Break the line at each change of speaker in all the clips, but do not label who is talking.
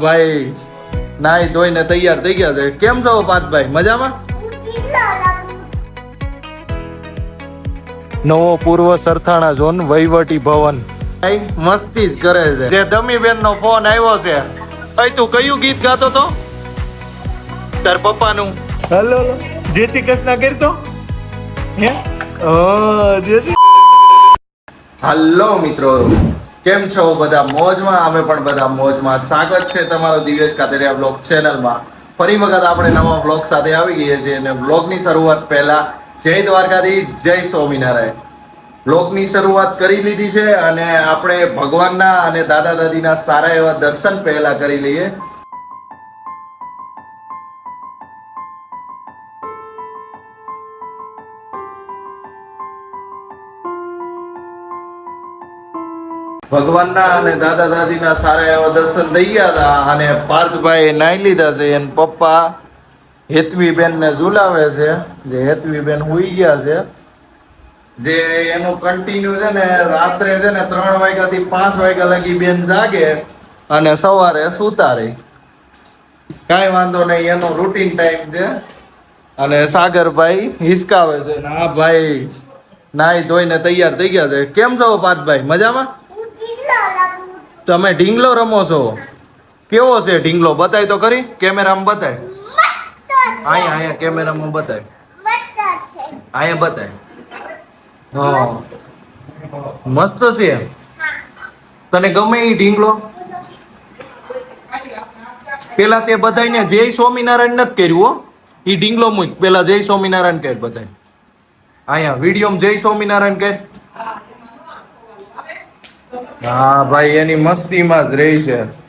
ભાઈ નાઈ ધોઈને તૈયાર થઈ ગયા છે. કેમ છો પાર્થભાઈ? મજામાં? નવો પૂર્વ સરથાણા ઝોન વહીવટી ભવન. મસ્તી જ કરે છે. જે દમીબેન નો ફોન આવ્યો છે. અહીં તું કયું ગીત ગાતો તો? તાર પપ્પાનું. હલો હલો જય શ્રી કૃષ્ણ કરતો હે? હા, જય શ્રી હલો મિત્રો. કેમ છો બધા મોજમાં? અમે પણ બધા મોજમાં. સ્વાગત છે તમારો દિવ્યેશ કાતરિયા બ્લોગ ચેનલમાં. ફરી વખત આપણે નવા બ્લોગ સાથે આવી ગયા છીએ અને બ્લોગની શરૂઆત પહેલા જય દ્વારકાથી જય સ્વામિનારાયણ. બ્લોગની શરૂઆત કરી લીધી છે અને આપણે ભગવાનના અને દાદા દાદીના સારા એવા દર્શન પહેલા કરી લઈએ. ભગવાનના અને દાદા દાદીના સારા એવા દર્શન થઈ ગયા હતા અને પાર્થભાઈ નાઈ લીધા છે એને પપ્પા હેતવી બેનને ઝુલાવે છે. જે હેતવીબેન ઉઈ ગયા છે. જે એનું કન્ટિન્યુ છે ને રાત્રે છે ને ત્રણ વાગ્યાથી પાંચ વાગ્યા લગી બેન જાગે અને સવારે સૂતા રહી કાંઈ વાંધો નહીં, એનો રૂટીન ટાઈમ છે. અને સાગરભાઈ હિસકાવે છે આ ભાઈ નાઈ ધોઈને તૈયાર થઈ ગયા છે. કેમ છો પાર્થભાઈ? મજામાં? તમે ઢીંગલો રમો છો? કેવો છે ઢીંગલો? બતાય તો ખરી. કેમેરામાં બતાય. અહીંયા અહીંયા કેમેરામાં બતાય. અહીંયા બતાય. હા. મસ્ત છે તને ગમે એ ઢીંગલો? પેલા તે બધાને જય સ્વામિનારાયણ નથી કર્યું હો. એ ઢીંગલો મૂક. પેલા જય સ્વામિનારાયણ કહે બધાય. અહીંયા વિડીયોમાં જય સ્વામિનારાયણ કહે હા, ભાઈ, એની મસ્તીમાં જ રહી છે.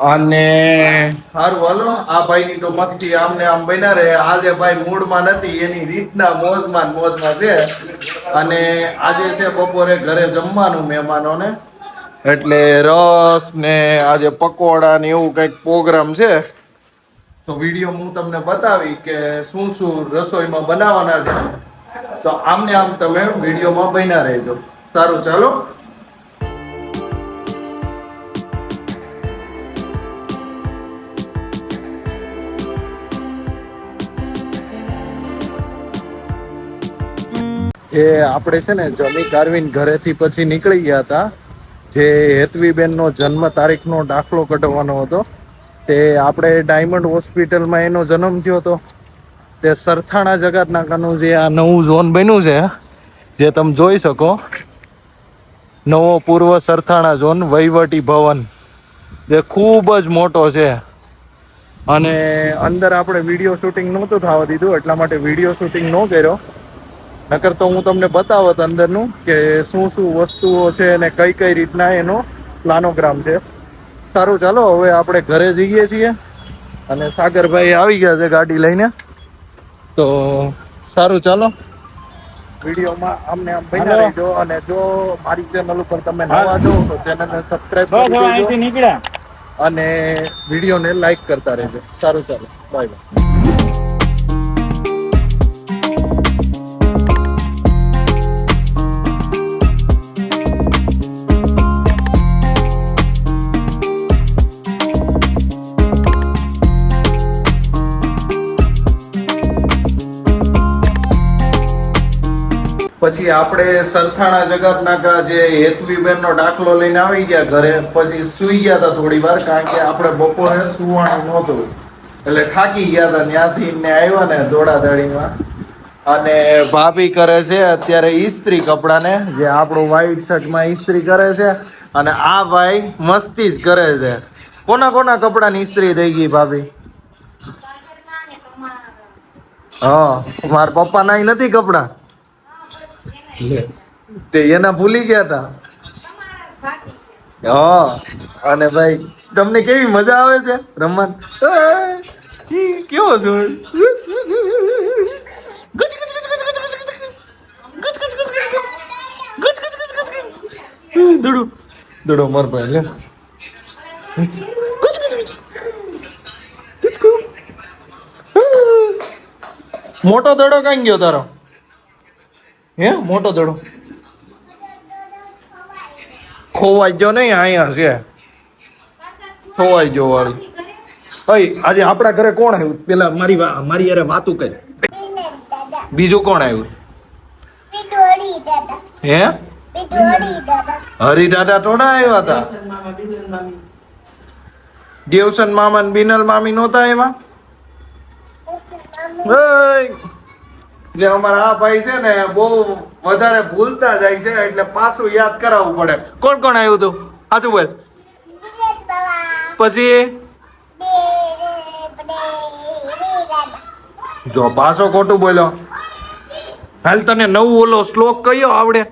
અને સારું હાલો. આ ભાઈની તો મસ્તી આમને આમ બન્યા રહે. આજે ભાઈ મૂડમાં નથી, એની રીતના મોજમાં મોજમાં છે. અને આજે છે બપોરે ઘરે જમવાનું મહેમાનોને. એટલે રસ ને આજે પકોડા ને એવું કંઈક પ્રોગ્રામ છે. તો વીડિયો હું તમને બતાવી કે શું શું રસોઈમાં બનાવવાના છે. તો આમને આમ તમે વિડીયોમાં બન્યા રહેજો. સારું, ચાલો. જે આપણે છે ને જમી કારવીન ઘરેથી પછી નીકળી ગયા હતા. જે હેતવીબેનનો જન્મ તારીખનો દાખલો કઢાવવાનો હતો. તે આપણે ડાયમંડ હોસ્પિટલમાં એનો જન્મ થયો હતો. તે સરથાણા જગતનાકાનું જે આ નવું ઝોન બન્યું છે, જે તમે જોઈ શકો. નવો પૂર્વ સરથાણા ઝોન વહીવટી ભવન. જે ખૂબ જ મોટો છે. અને અંદર આપણે વીડિયો શૂટિંગ નહોતું થવા દીધું, એટલા માટે વીડિયો શૂટિંગ ન કર્યો. નકર તો હું તમને બતાવત અંદરનું કે શું શું વસ્તુઓ છે અને કઈ કઈ રીતના એનો પ્લાનોગ્રામ છે. સારું, ચાલો, હવે આપણે ઘરે જઈએ છીએ. અને સાગરભાઈ આવી ગયા છે ગાડી લઈને. તો સારું ચાલો. વિડીયોમાં આમને આમ બન્યા. રહેજો અને જો મારી ચેનલ ઉપર તમે નવા છો તો ચેનલને સબસ્ક્રાઇબ કરી દેજો. અને વિડીયોને લાઈક કરતા રહેજો. સારું ચાલો. બાય બાય પછી આપણે સરથાણા જગતના જે હેતવીબેનનો દાખલો લઈને આવી ગયા ઘરે પછી સૂઈ ગયા હતા થોડી વાર કારણ કે આપણે બપોરે સુવાનું નહોતું. એટલે થાકી ગયા હતા ત્યાંથી ને આવ્યા ને દોડાદોડીમાં અને ભાભી કરે છે અત્યારે ઈસ્ત્રી કપડાને જે આપણું વ્હાઈટ શર્ટમાં ઈસ્ત્રી કરે છે અને આ ભાઈ મસ્તી જ કરે છે. કોના કોના કપડાની ઈસ્ત્રી થઈ ગઈ ભાભી? હા મારા પપ્પા નાઈ નથી કપડા? તે એના ભૂલી ગયા હતા હા અને ભાઈ તમને કેવી મજા આવે છે રમવાની કેવો છો દોડો દોડો માર પાસે લે મોટો દડો કાંઈ ગયો તારો હે? મોટો દડો. ખોવાઈ ગયો નહીં અહીંયા છે. ખોવાઈ ગયો વાળી. ભાઈ આજે આપણા ઘરે કોણ આવ્યું? પેલા મારી મારી યારે વાતું કરી. બીજું કોણ આવ્યું? હે? હરી દાદા થોડા આવ્યા હતા? દેવસન મામા બિનલ મામી નહોતા એમાં જે અમારા આ ભાઈ છે ને, બહુ વધારે ભૂલતા જાય છે, એટલે પાછું યાદ કરાવવું પડે. કોણ કોણ આવ્યું હતું? સાચું બોલ. પછી? જો પાછો ખોટું બોલ્યો. હાલ તને નવું ઓલો શ્લોક કયો આવડે?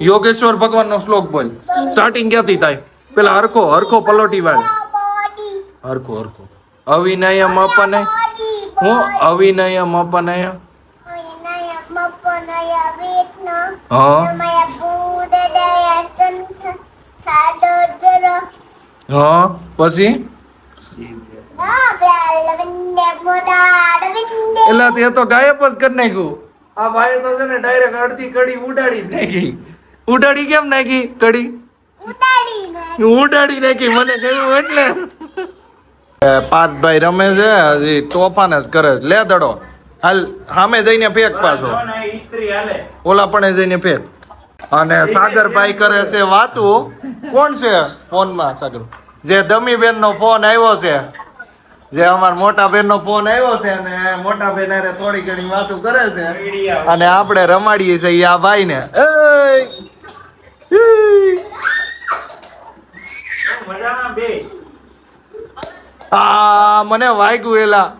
યોગેશ્વર ભગવાનનો શ્લોક બોલ. સ્ટાર્ટિંગ ક્યાંથી થાય? પેલા હરખો હરખો પલોટી વાળ. હરખો હરખો. અવિનયમ અપનય હું અવિનય મપનય.
નયા મપનયા વેટનો
હા.
નમયા પૂદ દયા સંત થાડો જરો
હા પછી? એટલે તે તો ગાયબ જ કરી નાખ્યું. આ ભાઈ તો છે ને ડાયરેક્ટ અડધી કડી ઉડાડી નાખી. ઉડાડી કેમ નાખી કડી? ઉડાડી નાખી મને કહ્યું એટલે. પાર્થભાઈ રમે છે હજી તોફાન જ કરે છે. લે દડો. હાલ સામે જઈને ફેંક પાછો. ઓલા પણ જઈને ફેંક. અને સાગરભાઈ કરે છે વાતું. કોણ છે? ફોનમાં સાગર. જે દમીબેન નો ફોન આવ્યો છે. જે અમાર મોટા બેન નો ફોન આવ્યો છે અને મોટા બેન થોડી ઘણી વાતો કરે છે. અને આપણે રમાડીએ છીએ આ ભાઈ ને આ મને વાગ્યું એલા.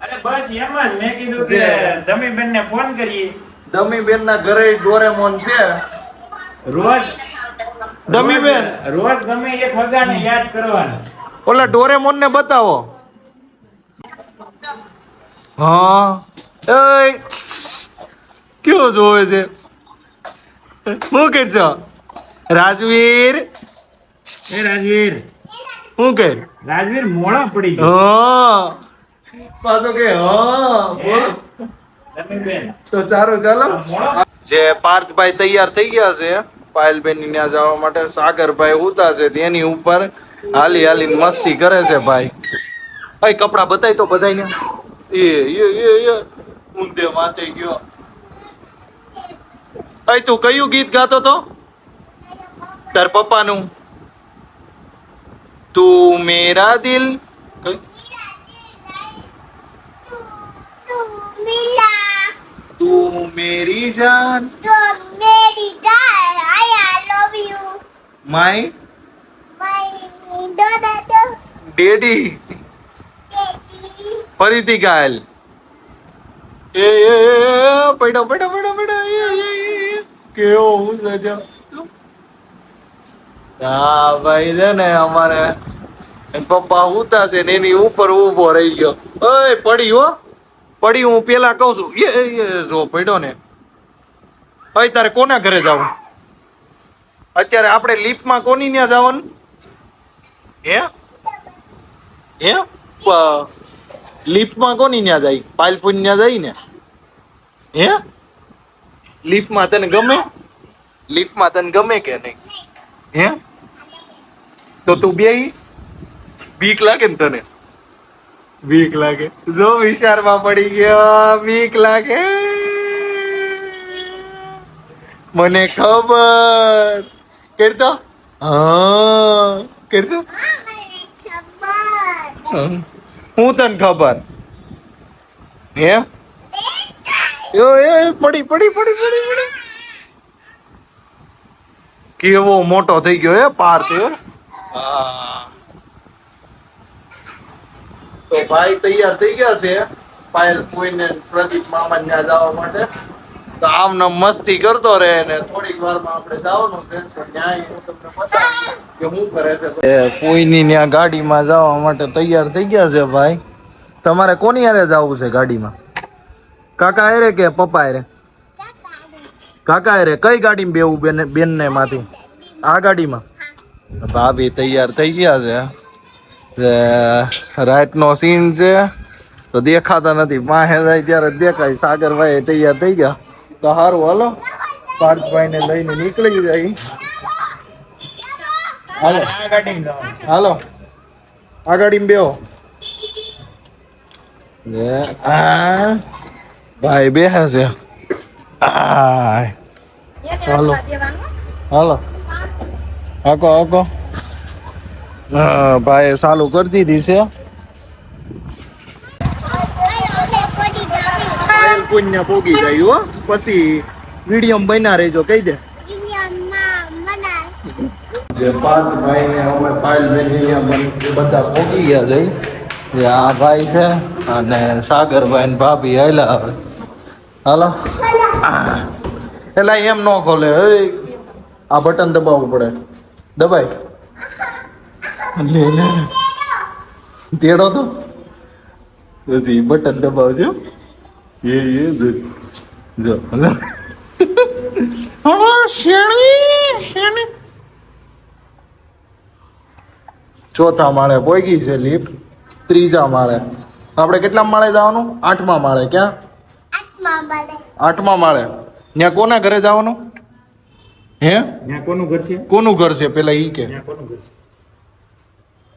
અરે બસ એમ જ મેં કીધું કે ધમીબેન ને ફોન કરીએ.
દમીબેન ના ઘરે ડોરેમોન છે.
રોજ?
દમીબેન
રોજ ગમે એક હગાને યાદ કરવાનું.
ઓલા ડોરેમોન ને બતાવો. હા. એ કયો જોવે છે? શું કરશો રાજવીર?
એ રાજવીર.
શું કર
રાજવીર મોડા પડી ગયો.
પાછો કે હા બોલો. તો ચાલો ચાલો. જે પાર્થભાઈ તૈયાર થઈ ગયા છે પાયલબેનની ત્યાં જવા માટે સાગરભાઈ ઉતા છે તેની ઉપર હાલી હાલી મસ્તી કરે છે ભાઈ. ભાઈ કપડા બતાય તો બધાય ને એ એ એ એ. ઊંધે માથે ગયો. ભાઈ તું કયું ગીત ગાતો તો? તાર પપ્પાનું. તું મેરા દિલ तू
તું जान
માય
માય
ડેડી ફરીથી ગાયલ એ એ, એ, એ, એ. કેવો હું સજા હા, ભાઈ છે ને અમારે પપ્પા ઉતા છે ને એની ઉપર ઊભો રહી ગયો. ઓય, પડી હો. પડી હું પેલા કહું છું. એ જો પડ્યો ને. હવે તારે કોના ઘરે જવું? અત્યારે આપણે લિફ્ટમાં કોની ત્યાં જવાનું? હે? હે? લિફ્ટમાં કોની ત્યાં જાય? પાલપુન ત્યાં જાય ને? હે? લિફ્ટમાં તને ગમે? લિફ્ટમાં તને ગમે કે નહીં? હે? તો તું બે બીક લાગે ને તને? બીક લાગે. જો વિચારમાં પડી ગયો બીક લાગે. મને ખબર. કરતો હા. કરતો હું તને ખબર? હે? યો એ પડી પડી પડી પડી પડી. કેવો મોટો થઈ ગયો એ પાર હા તો ભાઈ તૈયાર થઈ ગયા છે પાયલ કોઈને પ્રદીપ મામા ત્યાં જવા માટે. તો આમ ને મસ્તી કરતો રહે ને થોડીક વારમાં આપણે જવાનું છે. તો ન્યાય હું તમને બતાવું કે શું કરે છે. કોઈની ત્યાં ગાડીમાં જવા માટે તૈયાર થઈ ગયા છે ભાઈ. તમારે કોની હારે જવું છે ગાડીમાં? કાકા હારે કે પપ્પા હારે. કાકા હારે. કઈ ગાડીમાં બેવું બેન બેનને માંથી? આ ગાડીમાં? ભાભી તૈયાર થઈ ગયા છે. રાતનો સીન છે. તો દેખાતા નથી. પાસે જાય ત્યારે દેખાય. સાગરભાઈ તૈયાર થઈ ગયા. તો સારું હાલો. પાર્થભાઈને લઈને નીકળી જાય. હાલો. હાલો. આ બેહો. ભાઈ બેહે છે. હાલો. હાલો. હાકો હાકો. હા ભાઈ ચાલુ કરી દીધી છે. પુણ્ય પોગી ગયું હો. પછી વીડિયો બન્યા રહેજો કહી દે. જે પાંચ ભાઈ ને અમે બેન બધા પોગી ગયા જઈ જે આ ભાઈ છે અને સાગરભાઈ ને ભાભી હાલા હવે હાલો. એલા એમ ન ખોલે હે. આ બટન દબાવવું પડે. દબાય. લે લે લે. તેડો તો. પછી બટન દબાવજો. એ એ જો જો હા શેણી શેણી. ચોથા માળે પોગી છે લિફ્ટ ત્રીજા માળે. આપણે કેટલા માળે જવાનું? આઠમા માળે ક્યાં? આઠમા માળે. ત્યાં કોના ઘરે જવાનું? હે?
ત્યાં કોનું ઘર છે?
કોનું ઘર છે પેલા ઈ કે?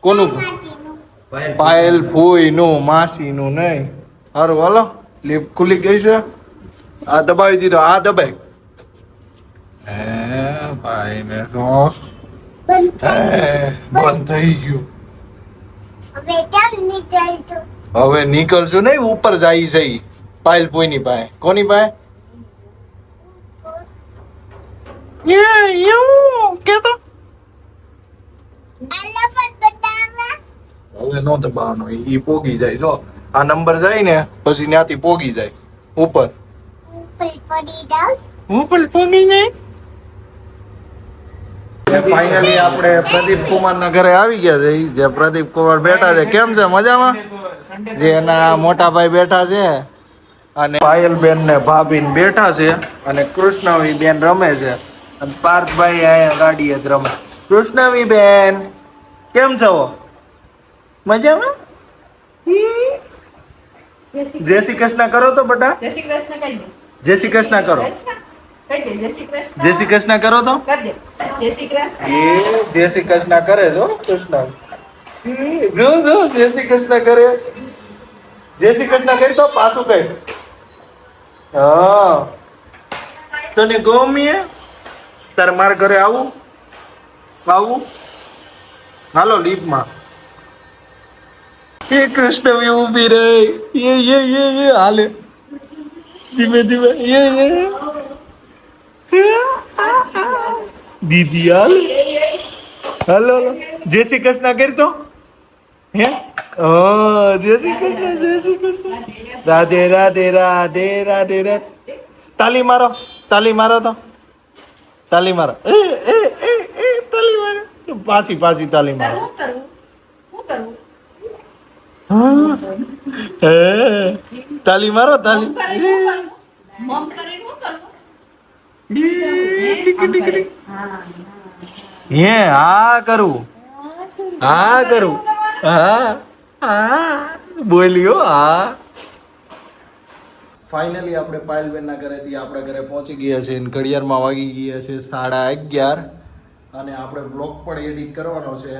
કોનું ઘર છે?
પાયલ ફોઈ નું માસી નું નહીં. સારું હાલો. લિફ્ટ ખુલી ગઈ છે. આ દબાવી દીધો. આ દબાઈ હે ભાઈ ને તો
બંધ થઈ
બંધ થઈ ગયું.
હવે
નીકળશું? નહીં ઉપર જાય છે. પાયલ પોઈની પાસે. કોની પાસે? એ એવું? કેતો?
આલા
હવે નો દબાવવાનો એ પોગી જાય. જો આ નંબર જાય ને પછી ત્યાંથી પોગી જાય. ઉપર.
ઉપર
પોગી જાય? ફાઇનલી આપણે પ્રદીપ કુમાર ના ઘરે આવી ગયા છે. જે પ્રદીપ કુમાર બેઠા છે. કેમ છે? મજામાં? જે એના મોટા ભાઈ બેઠા છે. અને પાયલ બેન ને ભાભી બેઠા છે. અને કૃષ્ણવી બેન રમે છે. અને પાર્થભાઈ અહીંયા ગાડી જ રમે કૃષ્ણવી બેન કેમ છો મજામાં. જય શ્રી કૃષ્ણ કરો તો બટા
જય શ્રી કૃષ્ણ કહી દે
જય શ્રી કૃષ્ણ કરો
જય શ્રી કૃષ્ણ
કરો તો
જય શ્રી કૃષ્ણ
જય શ્રી કૃષ્ણ કરે છો કૃષ્ણ જો જો જય શ્રી કૃષ્ણ કરે જય શ્રી કૃષ્ણ કરી તો પાછું કઈ હા તને ગમીએ તારે મારા ઘરે આવું? આવું? હાલો લીપમાં એ કૃષ્ણ બી ઊભી રહી એ એ એ એ, હાલે. ધીમે ધીમે. એ એ. દીદી, હાલ. હાલો હાલો. જય શ્રી કૃષ્ણ કરતો હે? ઓ જય શ્રી કૃષ્ણ, જય શ્રી કૃષ્ણ. રાધે રાધે રાધે રાધે રાધે. તાલી મારો તાલી મારો તો. તાલી મારો એ એ એ એ તાલી મારો પાછી પાછી તાલી મારો
હું કરું હું કરું
હે તાલી મારો તાલી
મમ હું. કરું? કરું? હે? હા
હે હા કરું. હા કરું. હા હા. બોલ્યો હા. ફાઇનલી આપણે પાયલબેનના ઘરેથી આપણા ઘરે પહોંચી ગયા છે અને ઘડિયાળમાં વાગી ગયા છે સાડા અગિયાર. અને આપણે બ્લોગ પણ એડિટ કરવાનો છે.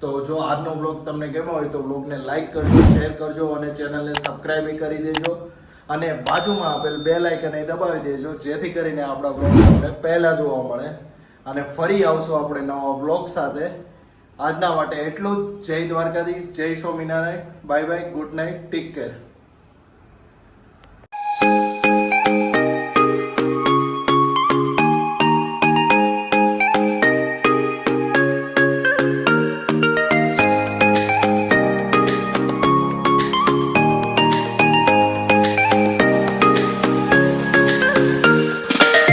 તો જો આજનો બ્લોગ તમને ગમ્યો હોય તો બ્લોગને લાઈક કરજો શેર કરજો અને ચેનલને સબસ્ક્રાઇબ કરી દેજો. અને બાજુમાં આપેલ બે લાઇકન એ દબાવી દેજો, જેથી કરીને આપણા બ્લોગ તમને પહેલાં જોવા મળે. અને ફરી આવશું આપણે નવા બ્લોગ સાથે. આજના માટે એટલું જ. જય દ્વારકાધીશ, જય Swaminarayan. Bye bye good night take care